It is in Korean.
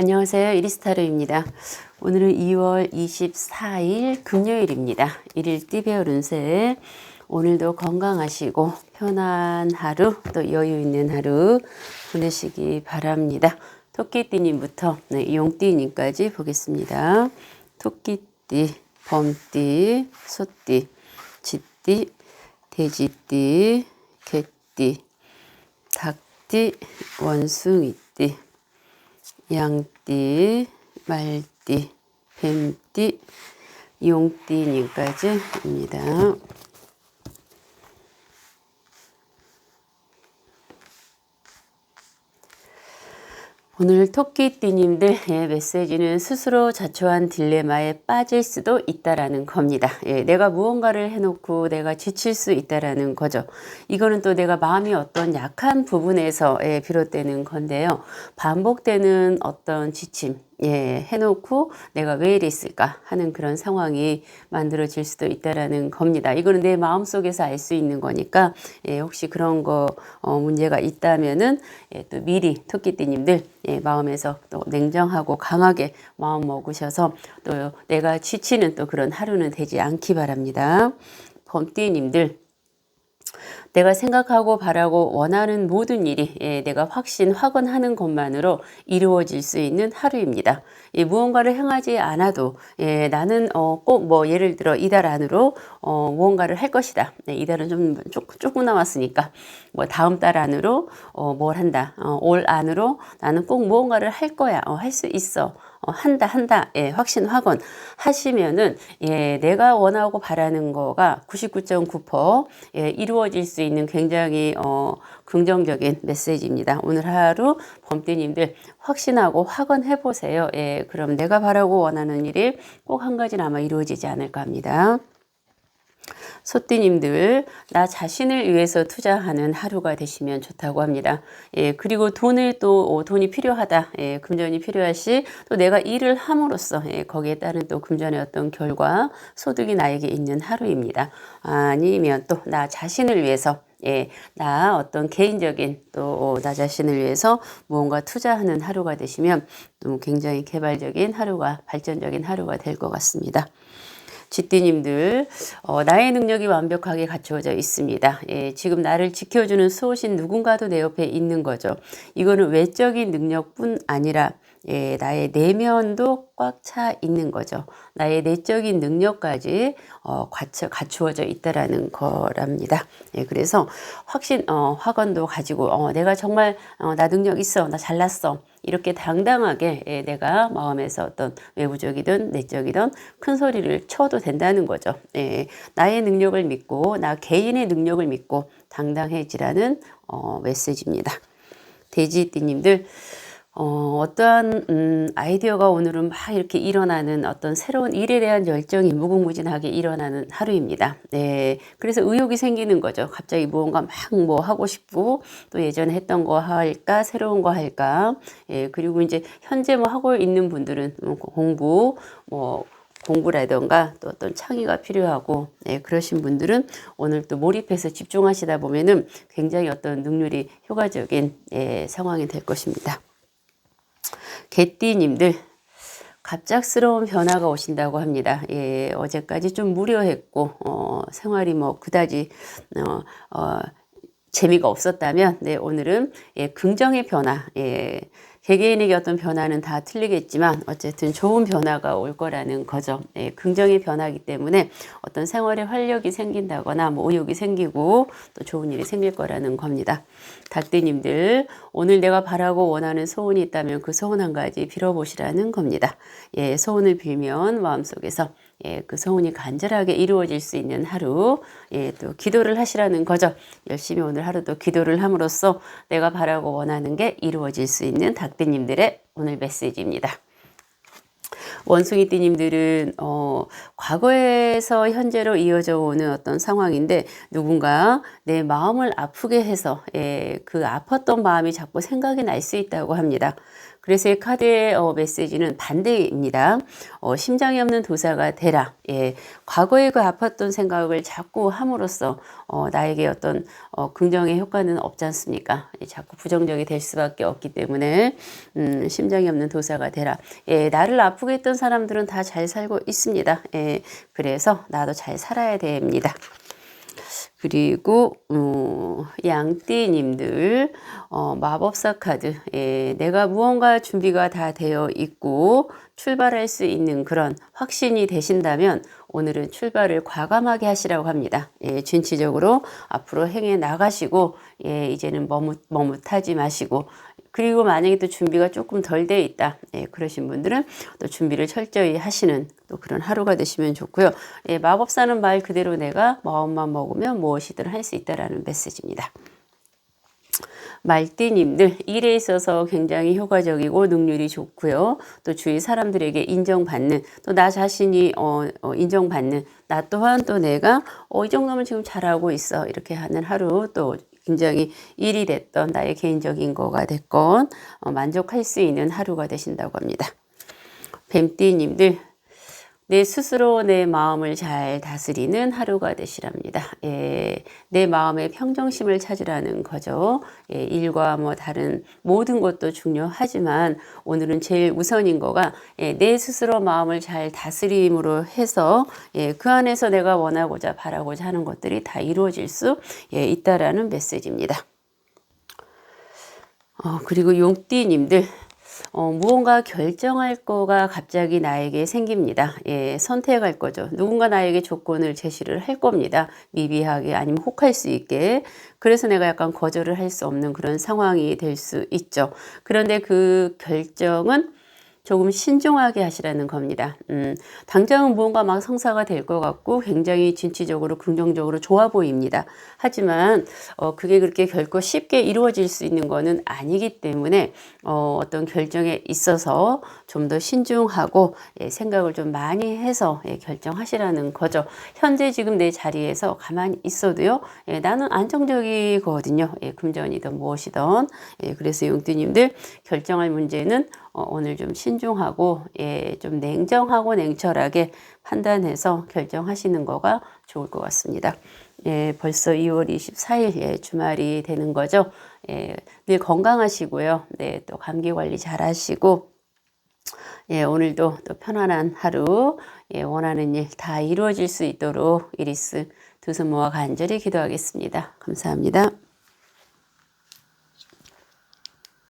안녕하세요. 이리스타르입니다. 오늘은 2월 24일 금요일입니다. 1일 띠베어 운세. 오늘도 건강하시고 편한 하루 또 여유 있는 하루 보내시기 바랍니다. 토끼띠님부터 네, 용띠님까지 보겠습니다. 토끼띠, 범띠, 소띠, 쥐띠, 돼지띠, 개띠, 닭띠, 원숭이띠, 양띠, 말띠, 뱀띠, 용띠님까지입니다. 오늘 토끼띠님들의 메시지는 스스로 자초한 딜레마에 빠질 수도 있다라는 겁니다. 예, 내가 무언가를 해놓고 내가 지칠 수 있다라는 거죠. 이거는 또 내가 마음이 어떤 약한 부분에서 예, 비롯되는 건데요. 반복되는 어떤 지침, 예, 해놓고 내가 왜 이랬을까 하는 그런 상황이 만들어질 수도 있다라는 겁니다. 이거는 내 마음 속에서 알 수 있는 거니까, 예, 혹시 그런 거, 어, 문제가 있다면은, 예, 또 미리 토끼띠님들, 예, 마음에서 또 냉정하고 강하게 마음 먹으셔서 또 내가 지치는 또 그런 하루는 되지 않기 바랍니다. 범띠님들, 내가 생각하고 바라고 원하는 모든 일이 예, 내가 확신, 확언하는 것만으로 이루어질 수 있는 하루입니다. 예, 무언가를 행하지 않아도 예, 나는 어, 꼭 뭐 예를 들어 이달 안으로 어, 무언가를 할 것이다. 네, 이달은 좀 조금, 남았으니까 뭐 다음 달 안으로 어, 뭘 한다. 어, 올 안으로 나는 꼭 무언가를 할 거야. 어, 할 수 있어. 어, 한다 한다 예, 확신 확언 하시면은 예, 내가 원하고 바라는 거가 99.9% 예, 이루어질 수 있는 굉장히 어, 긍정적인 메시지입니다. 오늘 하루 범띠님들 확신하고 확언해 보세요. 예, 그럼 내가 바라고 원하는 일이 꼭 한 가지는 아마 이루어지지 않을까 합니다. 소띠님들 나 자신을 위해서 투자하는 하루가 되시면 좋다고 합니다. 예, 그리고 돈을 또 어, 돈이 필요하다. 예, 금전이 필요하시 또 내가 일을 함으로써 예, 거기에 따른 또 금전의 어떤 결과 소득이 나에게 있는 하루입니다. 아니면 또 나 자신을 위해서 예, 나 어떤 개인적인 또 나 자신을 위해서 무언가 투자하는 하루가 되시면 또 굉장히 개발적인 하루가 발전적인 하루가 될 것 같습니다. 쥐띠님들 어, 나의 능력이 완벽하게 갖추어져 있습니다. 예, 지금 나를 지켜주는 수호신 누군가도 내 옆에 있는 거죠. 이거는 외적인 능력뿐 아니라 예, 나의 내면도 꽉 차 있는 거죠. 나의 내적인 능력까지 어, 갖추, 갖추어져 있다라는 거랍니다. 예, 그래서 확신, 어, 확언도 가지고 어, 내가 정말 어, 나 능력 있어, 나 잘났어. 이렇게 당당하게 예, 내가 마음에서 어떤 외부적이든 내적이든 큰 소리를 쳐도 된다는 거죠. 예, 나의 능력을 믿고 나 개인의 능력을 믿고 당당해지라는 어, 메시지입니다. 돼지띠님들 어, 어떠한 음, 아이디어가 오늘은 막 이렇게 일어나는 어떤 새로운 일에 대한 열정이 무궁무진하게 일어나는 하루입니다. 네, 그래서 의욕이 생기는 거죠. 갑자기 무언가 막 뭐 하고 싶고 또 예전에 했던 거 할까 새로운 거 할까. 예, 그리고 이제 현재 뭐 하고 있는 분들은 뭐 공부 뭐 공부라던가 또 어떤 창의가 필요하고 예, 그러신 분들은 오늘 또 몰입해서 집중하시다 보면은 굉장히 어떤 능률이 효과적인 예, 상황이 될 것입니다. 개띠님들 갑작스러운 변화가 오신다고 합니다. 예, 어제까지 좀 무료했고 어, 생활이 뭐 그다지 어, 어, 재미가 없었다면 네, 오늘은 예, 긍정의 변화 예, 개개인에게 어떤 변화는 다 틀리겠지만 어쨌든 좋은 변화가 올 거라는 거죠. 예, 긍정의 변화이기 때문에 어떤 생활에 활력이 생긴다거나 뭐 의욕이 생기고 또 좋은 일이 생길 거라는 겁니다. 닭띠님들 오늘 내가 바라고 원하는 소원이 있다면 그 소원 한 가지 빌어보시라는 겁니다. 예, 소원을 빌면 마음속에서 예, 그 소원이 간절하게 이루어질 수 있는 하루, 예, 또 기도를 하시라는 거죠. 열심히 오늘 하루도 기도를 함으로써 내가 바라고 원하는 게 이루어질 수 있는 닭띠님들의 오늘 메시지입니다. 원숭이 띠님들은 어, 과거에서 현재로 이어져 오는 어떤 상황인데 누군가 내 마음을 아프게 해서 예, 그 아팠던 마음이 자꾸 생각이 날 수 있다고 합니다. 그래서 이 카드의 어, 메시지는 반대입니다. 어, 심장이 없는 도사가 되라. 예, 과거에 그 아팠던 생각을 자꾸 함으로써 어, 나에게 어떤 어, 긍정의 효과는 없지 않습니까? 예, 자꾸 부정적이 될 수밖에 없기 때문에 음, 심장이 없는 도사가 되라. 예, 나를 아프게 했던 사람들은 다 잘 살고 있습니다. 예, 그래서 나도 잘 살아야 됩니다. 그리고 어, 양띠님들 어, 마법사 카드 예, 내가 무언가 준비가 다 되어 있고 출발할 수 있는 그런 확신이 되신다면 오늘은 출발을 과감하게 하시라고 합니다. 예, 진취적으로 앞으로 행해 나가시고 예, 이제는 머뭇, 머뭇하지 마시고 그리고 만약에 또 준비가 조금 덜 돼 있다. 예, 그러신 분들은 또 준비를 철저히 하시는 또 그런 하루가 되시면 좋고요. 예, 마법사는 말 그대로 내가 마음만 먹으면 무엇이든 할 수 있다라는 메시지입니다. 말띠님들 일에 있어서 굉장히 효과적이고 능률이 좋고요. 또 주위 사람들에게 인정받는 또 나 자신이 어, 어, 인정받는 나 또한 또 내가 어, 이 정도면 지금 잘하고 있어 이렇게 하는 하루 또 굉장히 일이 됐던 나의 개인적인 거가 됐건 어, 만족할 수 있는 하루가 되신다고 합니다. 뱀띠님들 내 스스로 내 마음을 잘 다스리는 하루가 되시랍니다. 예, 내 마음의 평정심을 찾으라는 거죠. 예, 일과 뭐 다른 모든 것도 중요하지만 오늘은 제일 우선인 거가 예, 내 스스로 마음을 잘 다스림으로 해서 예, 그 안에서 내가 원하고자 바라고자 하는 것들이 다 이루어질 수 예, 있다라는 메시지입니다. 어, 그리고 용띠님들 어, 무언가 결정할 거가 갑자기 나에게 생깁니다. 예, 선택할 거죠. 누군가 나에게 조건을 제시를 할 겁니다. 미비하게 아니면 혹할 수 있게. 그래서 내가 약간 거절을 할 수 없는 그런 상황이 될 수 있죠. 그런데 그 결정은 조금 신중하게 하시라는 겁니다. 음, 당장은 무언가 막 성사가 될 것 같고 굉장히 진취적으로 긍정적으로 좋아 보입니다. 하지만 어, 그게 그렇게 결코 쉽게 이루어질 수 있는 것은 아니기 때문에 어, 어떤 결정에 있어서 좀 더 신중하고 예, 생각을 좀 많이 해서 예, 결정하시라는 거죠. 현재 지금 내 자리에서 가만히 있어도요. 예, 나는 안정적이거든요. 예, 금전이든 무엇이든. 예, 그래서 용띠님들 결정할 문제는 어, 오늘 좀 신중하고 예, 좀 냉정하고 냉철하게 판단해서 결정하시는 거가 좋을 것 같습니다. 예, 벌써 2월 24일 예, 주말이 되는 거죠. 예, 늘 건강하시고요. 네, 또 감기 관리 잘 하시고 예, 오늘도 또 편안한 하루 예, 원하는 일 다 이루어질 수 있도록 이리스 두 손 모아 간절히 기도하겠습니다. 감사합니다.